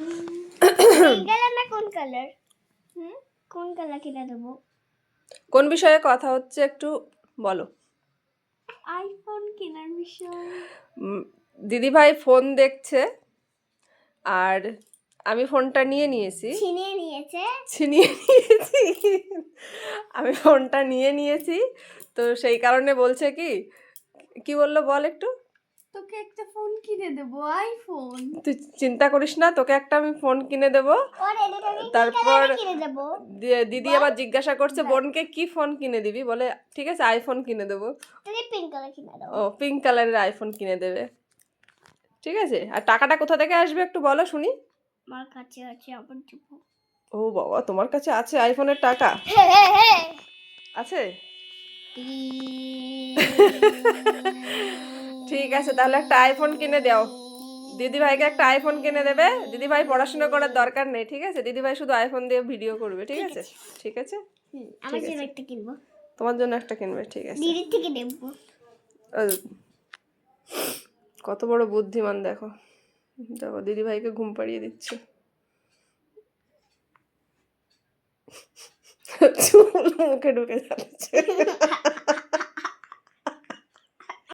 না কোন কালার হুম? কোন কালার কিনে দেবো? কোন বিষয়ে কথা হচ্ছে একটু বলো। আইফোন কেনার বিষয়। উম, দিদিভাই ফোন দেখছে আর আমি ফোনটা নিয়ে নিয়েছি। ছিনিয়ে নিয়েছে? ছিনিয়ে নিয়েছি। আমি ফোনটা নিয়ে নিয়েছি তো সেই কারণে বলছে কি কি বলল বল একটু? কিনে দেবো আইফোন তুই চিন্তা করিস না তোকে একটা আমি ফোন কিনে দেবো। তারপর দিদি আবার জিজ্ঞাসা করছে বোনকে কি ফোন কিনে দিবি? বলে ঠিক আছে আইফোন কিনে দেবো। তোকে পিঙ্ক কালার কিনে দেবো। ও পিঙ্ক কালারের আইফোন কিনে দেবে। ঠিক আছে? আর টাকাটা কোথা থেকে আসবে একটু বলো শুনি। আমার কাছে আছে আবার দেবো। ও বাবা তোমার কাছে আছে আইফোনের টাকা? আছে? ঠিক আছে তাহলে একটা আইফোন কিনে দাও। দিদি ভাইকে একটা আইফোন কিনে দেবে। দিদি ভাই পড়াশোনা করার দরকার নেই ঠিক আছে? দিদি ভাই শুধু আইফোন দিয়ে ভিডিও করবে ঠিক আছে? ঠিক আছে? আমার জন্য একটা কিনবো। তোমার জন্য একটা কিনবে ঠিক আছে। দিদির থেকে নেব। কত বড় বুদ্ধিমান দেখো। দেখো দিদি ভাইকে ঘুম পাড়িয়ে দিচ্ছে। চুল মুখে ঢুকে যাচ্ছে।